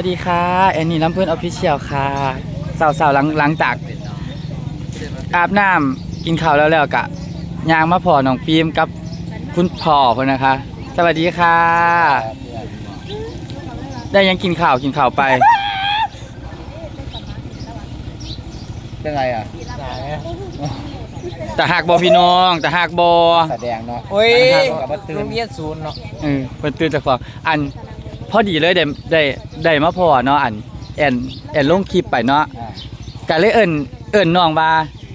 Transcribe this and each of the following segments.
สวัสดีค่ะแอนนี่ลำเพื่อนออฟฟิเชียลค่ะสาวสาวๆหลังหลังจากอาบน้ำกินข้าวแล้วแล้วกะยางมาพอน้องฟิล์มกับคุณพ่อคนนะคะ สวัสดีค่ะ ได้ยังกินข้าวกินข้าวไป เป็นไรอะแต่หากบอพี่น้องแต่หากบอแสดงเนาะโอ้ยกับว่าตื่โรนงเรียนศูนย์เนาะเออเพิ่นตื่นจากฟองอัน พอดีเลยได้ได้ได้มาพอเนาะอันแอนแอนลงคลิปไปเนาะอะก็เลยเอิ้นเอิ้นน้องว่า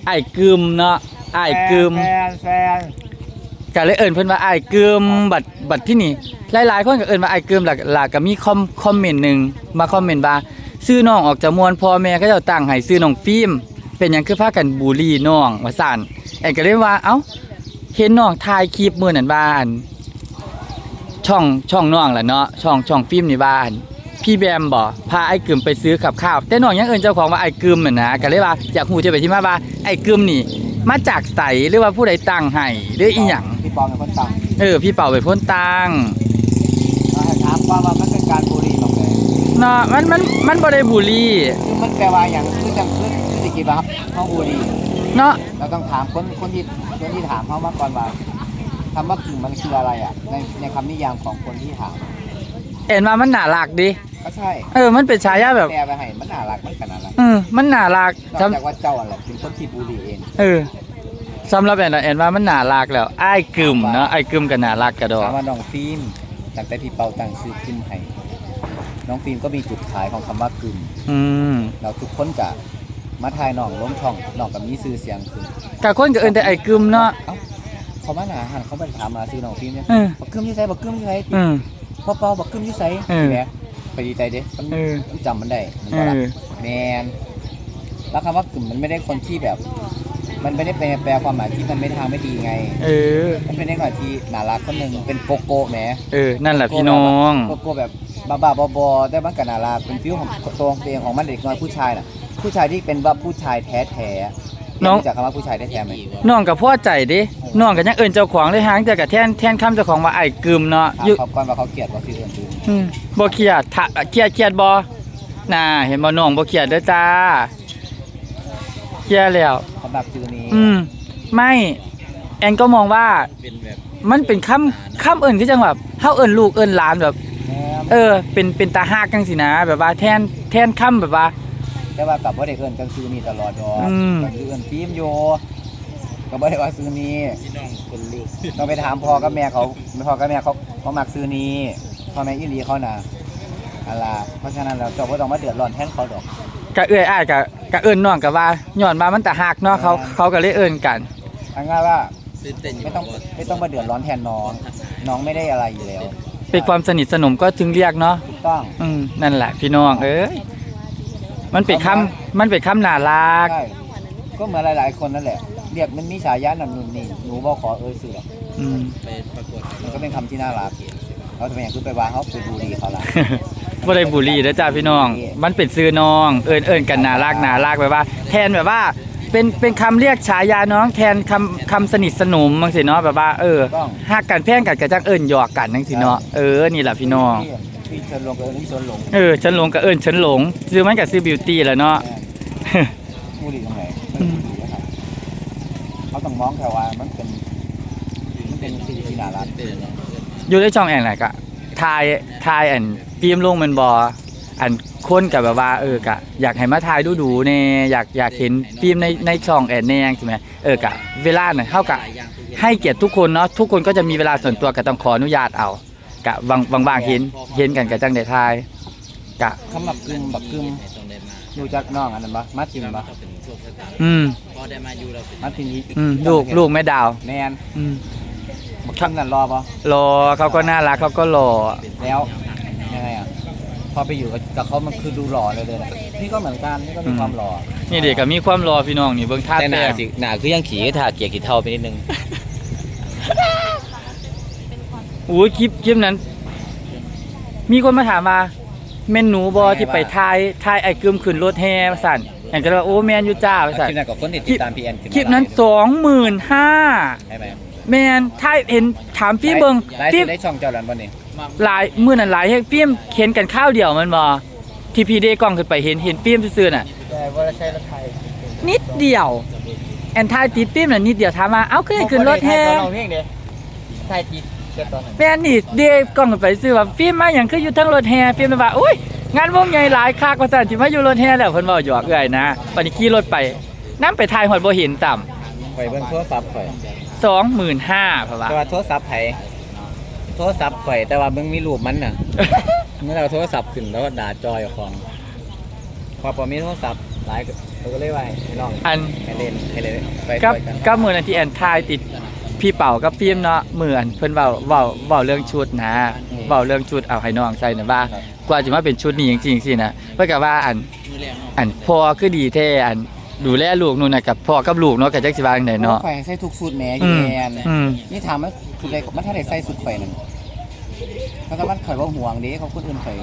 ไอ้ายกึมเนาะไอ้ายกึมแฟนแฟนก็เลยเอิ้นเพิ่นว่าไอ้ายกึมบัดบัดที่นี่หลายๆคนก็เอิ้นว่าไอ้ายกึมหลักหลักก็มีคอมคอมเมนต์หนึงมาคอมเมนต์ว่าชื่อน้องออกจากมวลพ่อแม่เขาเจ้าตั้งให้ชื่อน้องฟิล์มเป็นหยังคือพากันบูลลี่น้องว่าซั่นแอนก็เลยว่าเอ้าเห็นน้องถ่ายคลิปมื้อนั้นว่าอัน ช่องช่องน้องล่ะเนาะช่องช่องฟิล์มนี่ว่าอันพี่แบมบ่พาไอ้กึมไปซื้อกับข้าว แต่น้องยังเอิ้นเจ้าของว่าไอ้กึมน่ะนะก็เลยว่าอยากฮู้ที่ไปที่มาว่าไอ้กึมนี่ มาจากไสหรือว่าผู้ใดตั้งให้หรืออีหยังพี่ปองเป็นคนสั่งเออพี่เป่าไปพ้นตังมาให้ถามว่าว่ามันเป็นการบูลลี่หรอกเลยเนาะมันมันมันบ่ได้บูลลี่คือมันแปลว่าอย่างคือจังคือคือสิกี่บาครับเขาบูลลี่เนาะเราต้องถามคนคนที่คนที่ถามเขามาก่อนว่า คำว่ากึ่งมันคืออะไรอะ ในในคำนิยามของคนที่ถามเอ็นว่ามันน่ารักดิก็ใช่เออ มันเป็นฉายาแบบแปลไปให้มันน่ารักมันขนาดนั้นเออมันน่ารักนอกสำจากว่าเจ้าอะไรเป็นคนที่บูลลี่เอง เออสำหรับแอนน่ะแอนว่ามันน่ารักแล้วอ้ายกึมเนาะอ้ายกึมก็น่ารักกระดอถามว่าน้องฟิล์มตั้งแต่พี่เปาตั้งชื่อกึ่มให้น้องฟิล์มก็มีจุดขายของคำว่ากึ่มอืมเราทุกคนจะมาทายน้องล้มช่องน้องกับมีซื้อเสียงคือกะคนก็เอิ้นแต่ไอ้กึมเนาะ เอ้า เขามาหนาหันเขาไปถามมาซื้อน้องฟิล์มเนี่ยเออ บักกึมอยี่ไสบักกึมอยี่ไสอืมพ่อเปาบักกึมอยี่ไสเออ แหมไปดีใจเด้มันเออมันจำมันได้มันเอก็รักอแมนแล้วคำว่ากึ่มมันไม่ได้คนที่แบบ มันไม่ได้แปลแปลความหมายที่มันไม่ทางไม่ดีไง เออ มันเป็นเด็กหน่อยที่น่ารักคนหนึ่งเป็นโกโก้แหมเออ นั่นแหละพี่น้อง โกโก้แบบบ้าๆบอๆแต่มันก็น่ารักเป็นฟิวของตัวของตัวเองของมันเด็กน้อยผู้ชายน่ะ ผู้ชายที่เป็นว่าผู้ชายแท้ๆ น้อง รู้จากคำว่าผู้ชายแท้ๆไหม น้องก็พอใจดิน้องก็ยังเอิ้นเจ้าของเลยหางแต่ก็แทนแทนคำเจ้าของว่าไอ้กึมเนาะถามอยู่เขาก่อนว่าเขาเกลียดว่าซื้ออื่นดูอืมบ่เครียดถ้าเครียดเครียดบ่น่าเห็นบ่น้องบ่เครียดเด้อจ้าเครียดแล้ว สำหรับซื้อนี้อืม ไม่แอนก็มองว่ามันเป็นคำคำเอิ้นคือจังแบบเฮาเอิ้นลูกเอิ้นหลานแบบแม่เออ เป็นเป็นตาฮักจังสินะ แบบว่าแทนแทนคำแบบว่า แต่ว่ากับว่าเด็กเอินกันซื้อนี้ตลอดดอกอืม ก็คือเอินฟิล์มโยก็บ่ได้ว่าซื้อนี้ต้องไปถามพ่อกับแม่เขาพ่อกับแม่เขาเขามักซื้อนี้พ่อแม่อีหลีเขาน่ะอะไรเพราะฉะนั้นเราเจ้าบ่ต้องมาเดือดร้อนแทนเขาดอก กะเอื้อยอ้ายกะกะเอิ้นน้องกะว่าย้อนมามันตาฮักเนาะเขาเขาก็เลยเอิ้นกันเอาง่ายว่าไม่ต้องไม่ต้องมาเดือดร้อนแทนน้อง น้องไม่ได้อะไรอยู่แล้วเป็นความสนิทสนมก็ถึงเรียกเนาะถูกต้อง อืมนั่นแหละพี่น้องเอ้ย มันเป็นคำมันเป็นคำน่ารัก ใช่ก็เหมือนหลาย ๆ คนนั่นแหละ เรียกมันมีฉายาหนันนุ่นนี่หนูบ่ขอเอ่ยชื่อหรอกอืมมันก็เป็นคำที่น่ารักเราจะเป็นอย่างคือไปวางเขาไปบูลลีเขาละ บ่ได้บุหรีเด้อจ้าพี่น้อง มันเป็นซื้อน้อง เอิ้นเอิ้นกันน่ารักน่ารักแบบว่า แทนแบบว่า เป็นเป็นคำเรียกฉายาน้องแทนคำคำสนิทสนมจังซี่เนาะแบบว่าเออต้องฮักกันแพงกันก็จักเอิ้นหยอกกันจังซี่เนาะเออนี่แหละพี่น้อง พี่เชิญลงกับเอิญที่ชนหลงเออฉันหลงก็เอิ้นฉันหลง ซื้อมันก็ซื้อบิวตี้แหล้วเนาะบูลลีตรงไหนไม่ได้บูลลีนะครับเขาต้องมองแค่ว่ามันเป็นมันเป็นสิ่งที่น่ารักอยู่ในช่องแอนไหนกะทายทายอันฟิล์มลงแมันบออันคนกับแบบว่าเออกะ อยากให้มาทายดูดูๆแน่อยากอยากเห็นฟิล์มในในช่องแอนแน่ใช่ไหมเออกะ เวลาน่ะเท่ากับให้เกียรติทุกคนเนาะทุกคนก็จะมีเวลาส่วนตัวก็ต้องขออนุญาตเอา กะบางบางบางเห็นเห็นกันกะจังได้ทาย กะ คำบักกึมบักกึมดูจากน้องอันนั้นปะมาตินปะอืมมาตินนี้อืมลูกลูกแม่ดาว แมนอืมบักกึมนั่นรอปะรอเขาก็น่ารักเขาก็หล่อแล้วยังไงอะพอไปอยู่กับเขามันคือดูหล่อเลยเลยนะนี่ก็เหมือนกันนี่ก็มีความหล่อนี่เด็กก็มีความรอพี่น้องนี่เบิ่งท่าแต่หนาแต่งสิหนาคือยังขี่ก็ทาเกียร์กี่เท่าไปนิดนึง อู้ยคลิปคลิปนั้น มีคนมาถามมาเมนหนูบอที่ไปทายทายไอ้กึมขึ้นรถแห่มาสั่นอย่างจะว่าโอ้แมนอยู่จ้ามาคสั่นลิปนั้นกับคนที่ติดตามพีเอ็นคลิปนั้นสองหมื่นห้าใช่ไหมแมนทายเห็นถามพี่เบิงไลฟ์พี่ได้ช่องเจ้าหลันวันนี้หลายมื่อนั้นหลายให้ฟิล์มเข็นกันข้าวเดียวมันบอที่พี่เดกล้องขึ้นไปเห็นเห็นฟิล์มซื่อๆน่ะแต่ว่าใช้รถไทยนิดเดียว แอนทายติดฟิล์มน่ะนิดเดียวถามมาเอ้าคือให้ขึ้นรถแฮตอนเราเพียงเด้ไทยติดเกิดตอนนั้น แม่นนี่เดกล้องขึ้นไปซื้อว่าฟิล์มมาหยังคืออยู่ทั้งรถแฮฟิล์มเลยว่าอุ้ยงานวงใหญ่หลายคักว่าซั่นสิมาอยู่รถแฮแล้วเพิ่นเว้าหยอกเอื้อยนะบัดนี้ขี่รถไปนํไปถ่ายฮอดบ่เห็นต่ำข่อยเบิ่งโทรศัพท์ข่อย25,000เพราะว่าแต่ว่าโทรศัพท์ไผโทรศัพท์ข่อยแต่ว่ามึงมีรูปมันน่ะเมื่อเราโทรศัพท์ขึ้นแล้วก็ด่าจอยของพอพอมีโทรศัพท์หลายก็ก็เลยว่าให้ลองอัน ให้เล่นให้เล่นไปกับช่วยกัน กับมือนั้นที่แอนทายติด พี่เป่ากับฟิล์มเนาะเหมือนเพิ่นเว้าเว้าเว้าเรื่องชุดนะเว้าเรื่องชุดเอาให้น้องใส่น่ะว่า กว่าจะมาเป็นชุดนี้จริงๆสินะเพิ่นก็ว่าอันอันพ่อคือดีแท้อันดูแลลูกนู่นน่ะกับพ่อกับลูกเนาะก็จักสิว่าจังไดเนาะข่อยใส่ทุกสูตรแหม่ออืยู่มแมนอืมนี่ถามว่าสุดใดมันถ้าได้ใส่สุดข่อยนั่นเพราะว่ามันข่อยว่าห่วงเด้เขาคนอื่นข่อย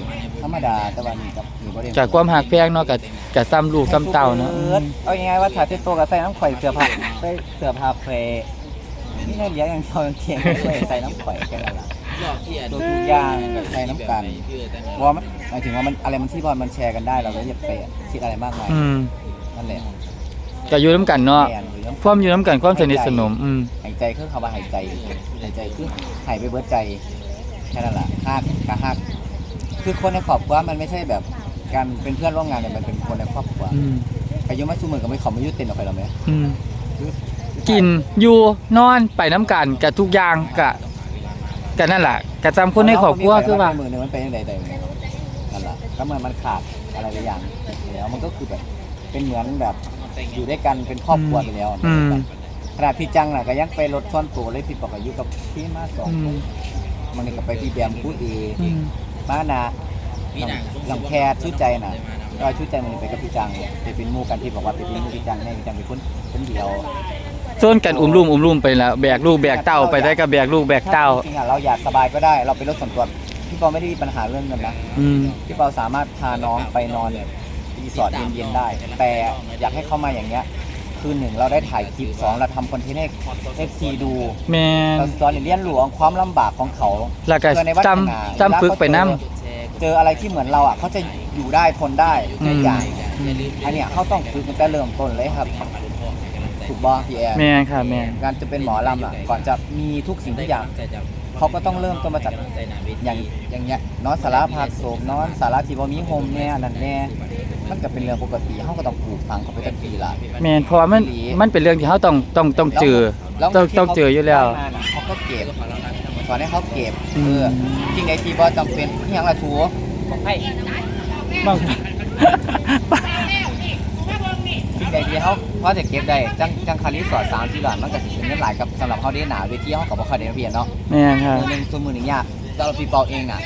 ธรรมดาแต่ว่านี่กับนี่บ่ได้จากความหักแพงเนาะก็ก็ซ้ำลูกซ้ำเต้าเนาะอืมเอาง่ายๆว่าถ้าเทโตกับใส่น้ำข่อยเสื้อผ้าใส่เสื้อผ้าเพล นี่นั่นเลี้ยงอย่างเชาเทียงข่อยใส่น้ำข่อยแค่นั้นล่ะตัวทุกอย่างแบบใส่น้ำกันเพราะว่ามันหมายถึงว่ามันอะไรมันที่บอลมันแชร์กันได้เราก็อย่าไปคิดอะไรมากมายอืมนั่นแหละก็อยู่นํกันเนาะแอนหรือน้ำความอยู่นํกันความสนิทสนม อืมหายใจคือคำว่าหายใจหายใจคือหายไปเบิดใจแค่นั้นแหละฮักกะฮักคือคนในครอบครัวมันไม่ใช่แบบการเป็นเพื่อนร่วมงานเนี่ยมันเป็นคนในครอบครัวอืมอายุมาชูมือกับไม่ขอมายุตินออกไปหรอไหมอืม กินอยู่นอนไปน้ำกันกับทุกอย่างกะกะนั่นแหละกะจำคนในครอบครัวคือว่า มือหนึงมันเป็นยังไงใดนั่นแหละก็เหมือนมันขาดอะไรบางอย่างแล้วมันก็คือแบบเป็นเหมือนแบบอยู่ด้วยกันเป็นครอบครัวไปแล้วอืม ขนาดพี่จังน่ะก็ยังไปรถช่อนตัวเลยผิดปกติอยู่กับพี่มาสองอืมมันนี่ก็ไปพี่แบมผู้เออืมมานะลำแคร์ชื่อใจน่ะก็ชื่อใจมันไปกับพี่จังไปเป็นหมู่กันที่บอกว่าไปเป็นหมู่พี่จังแน่พี่จังเป็นคนคนเดียว ส่วนกันอุ้มลุมอุ้มลุมไปแล้วแบกลูกแบกเต้าไปได้ก็แบกลูกแบกเต้า จริงๆอะเราอยากสบายก็ได้ เราเป็นรถส่วนตัวพี่ปอไม่ได้มีปัญหาเรื่องเงินนะอืม พี่ปอสามารถพาน้องไปนอนรีสอร์ทเย็นๆได้ แต่อยากให้เข้ามาอย่างเงี้ยคือหนึ่งเราได้ถ่ายคลิปสองเราทำคอนเทนต์ให้เอฟซีดูแม่นเราสอนเรียนรู้ความลำบากของเขา แล้วก็เพื่อในวัฒจนาำจำฝึกไปน้เจออะไรที่เหมือนเราอะเขาจะอยู่ได้ทนได้อืในมอย่างอันเนี้ยเขาต้องฝึกมันจะเริ่มต้นเลยครับ ถูกบอพี่แอนแม่นค่ะแม่นการจะเป็นหมอลำอะก่อนจะมีทุกสิ่งทุกอย่าง เขาก็ต้องเริ่มต้นมาจากอย่างอย่างเงี้ยนอนสาราพักโสมนอนสาราที่บ่มีโฮมแน่อันนั่นแน่มันก็เป็นเรื่องปกติเขาก็ต้องปลูกฝังเขาไปตั้งปีละ แม่นเพราะว่ามันมันเป็นเรื่องที่เขาต้องต้องต้องเจอแล้วต้องที่ต้องเจออยู่แล้ว ได้มาน่ะเขาก็เก็บสอนให้เขาเก็บอืม เออสิ่งใดที่บ่จำเป็นที่ยังละทูให้บางสิ่งใด ที่เขาพอจะเก็บได้จังจังคารีสอร์ทสามสี่หลานมันก็สิเป็นเงินหลายกับสำหรับเขาได้หนาเวทีเขาก็บ่ค่อยได้เพียนเนาะแม่นค่ะมือหนึ่งส่วนมือหนึ่งยากสำหรับพี่เปาเองอะ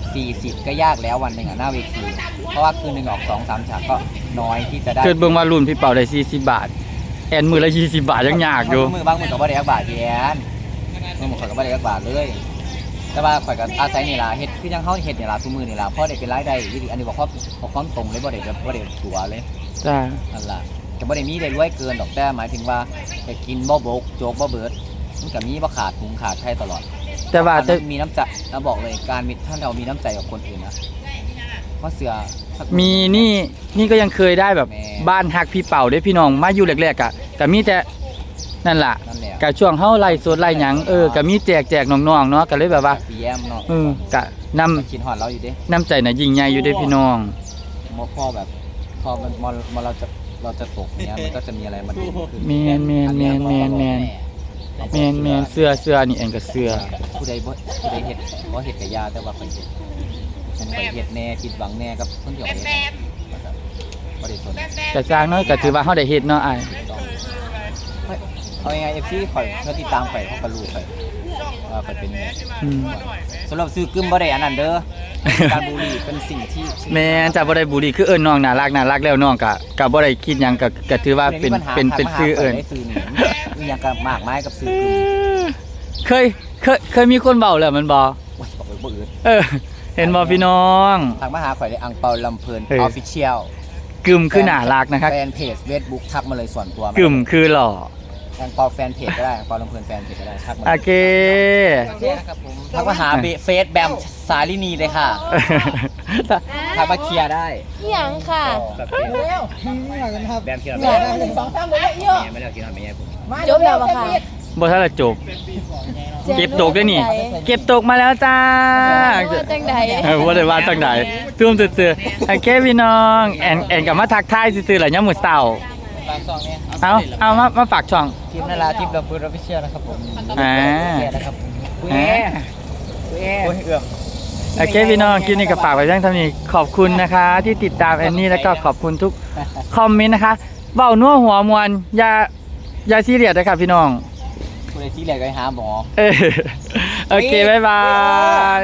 40ก็ยากแล้ววันหนึ่งอะหน้าเวที เพราะว่าคืนหนึ่งออกสองสามฉากก็น้อยที่จะได้เกิดเบิ่งว่ารุ่นพี่เป่าได้40บาท แอนมือละ20บาทยังยากอยู่มือบางมือกับบ่ได้ยักบาทเดียนมือมือข่อยกับบ่ได้ยักบาทเลย แต่ว่าข่อยก็อาศัยนี่ล่ะเฮ็ดคือยังเฮาเฮ็ดนี่ล่ะทุกมื้อนี่ล่ะพอได้เป็นรายได้อยู่ดีอันนี้บ่ครอบบ่ความตรงเลยบ่ได้แบบบ่ได้ตัวเลยจ้านั่นล่ะ ก็บ่ได้มีได้รวยเกินดอกแต่หมายถึงว่าไปกินบ่บกโจกบ่เบิดมันก็มีบ่ขาดถุงขาดใครตลอดแต่ว่าแต่ มีน้ำใจเราบอกเลยการมีถ้าเรามีน้ำใจกับคนอื่นนะเพราะเสือสัก มีนี่นี่ก็ยังเคยได้แบบแม่ บ้านฮักพี่เป่าได้พี่น้องมาอยู่แรกๆกะก็มีแต่นั่นล่ะนั่นแหละกะช่วงเฮาไล่สดไล่หยังเออก็มีแจกแจกน้องๆเนาะก็เลยแบบว่าปีแย้มเนาะเออกะนำคิดหอดเราอยู่เด้น้ำใจน่ะยิ่งใหญ่อยู่เด้พี่น้อง มอพ่อแบบ พอมันมอมอเราจะ เราจะตกเนี้ยมันก็จะมีอะไรมาดึงขึ้นแม่นแม่นแม่นแม่นแม่นแม่นแม่นเสื้อเสื้อนี่เองก็เสื้อผู้ใดบ่ผู้ใดเฮ็ดบ่เฮ็ดกับยาแต่ว่าข่อยเฮ็ดฉันข่อยเฮ็ดแน่คิดหวังแน่กับคนเดียวเฮ็ดนะครับบ่ได้สนก็สร้างน้อยก็ถือว่าเฮาได้เฮ็ดเนาะอ้ายต้องเฮ้ยเอายังไง FC ข่อยเพื่อติดตามข่อยเขาก็รู้ข่อย ว่าข่อยเป็นไงอืม สำหรับซื้อกึมบ่ได้อันนั้นเด้อ การบูลลี่เป็นสิ่งที่แม่นจ้ะบ่ได้บุรีคือเอิ้นน้องน่ารักน่ารักแล้วน้องก็ก็บ่ได้คิดหยังก็ก็ถือว่าเป็นมีปัญหาเป็นเป็นทางมหาชื่อเอิ้น ได้ซื้อนี่มีหยังก็มากมายกับซื้อกึมเคยเคยเคยมีคนเว้าแล้วมันบ่โอ้ยบอกเลยบ่อื่นเออ เห็นบ่พี่น้อง ทางมาหาข่อยได้อังเปาลำเพลินเอออ อฟฟิเชียลกึมคือน่ารักนะครับแฟนเพจ Facebook ทักมาเลยส่วนตัวกึมคือหล่อ แองเปาแฟนเพจก็ได้แองเปาลำเพลินแฟนเพจก็ได้ทักมาโอเคนะครับผมทักมาหาเฟซแบมสาลินีเลยค่ะทักมาเคลียร์ได้อหย่างค่ะ แบมเคลียร์อยากสองสามเลยเยอะไม่ได้กินหรอกไม่ใช่ผมจบแล้วปะค่ะบ่ทันละจบ เก็บตกด้วยนี่ เก็บตกมาแล้วจ้าว่าจังใดเออว่าได้ว่าจังไหนทุ่มซื่อๆโอเคพี่น้องแอนแอนกลับมาทักทายซื่อๆแหละย่ามมื้อเช้า ฝากซองเนี่ยเอาเอามามาฝากช่อง ทีมนาราทีมดับเบิลออฟฟิเชียลนะครับผมอ่าเคลียร์นะครับผมคุยแอร์คุยแอร์โอ้ยเอื้อม โอเคพี่น้องคลิปนี้ก็ฝากไว้เพียงเท่านี้ขอบคุณนะคะ ที่ติดตามแอนนี่แล้วก็ขอบคุณทุกคอมเมนต์นะคะเบ้านัวหัวมวนอย่าอย่าซีเรียสนะครับพี่น้องคุณไอซี่เหลือก็ไปหาหมอ เออโอเคบ๊ายบาย